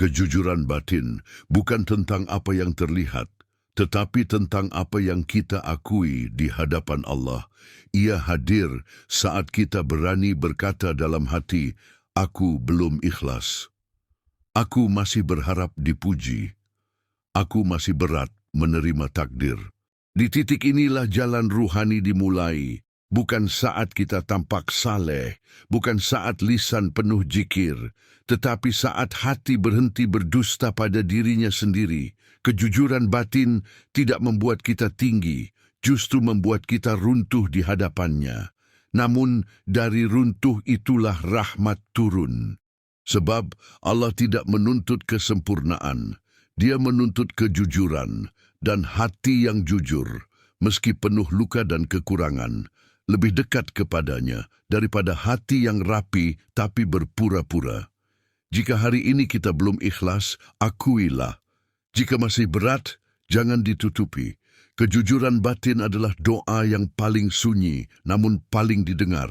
Kejujuran batin bukan tentang apa yang terlihat, tetapi tentang apa yang kita akui di hadapan Allah. Ia hadir saat kita berani berkata dalam hati, Aku belum ikhlas. Aku masih berharap dipuji. Aku masih berat menerima takdir. Di titik inilah jalan ruhani dimulai. Bukan saat kita tampak saleh, bukan saat lisan penuh jikir, tetapi saat hati berhenti berdusta pada dirinya sendiri. Kejujuran batin tidak membuat kita tinggi, justru membuat kita runtuh di hadapannya. Namun dari runtuh itulah rahmat turun. Sebab Allah tidak menuntut kesempurnaan, Dia menuntut kejujuran dan hati yang jujur, meski penuh luka dan kekurangan, lebih dekat kepadanya daripada hati yang rapi tapi berpura-pura. Jika hari ini kita belum ikhlas, akuilah. Jika masih berat, jangan ditutupi. Kejujuran batin adalah doa yang paling sunyi namun paling didengar.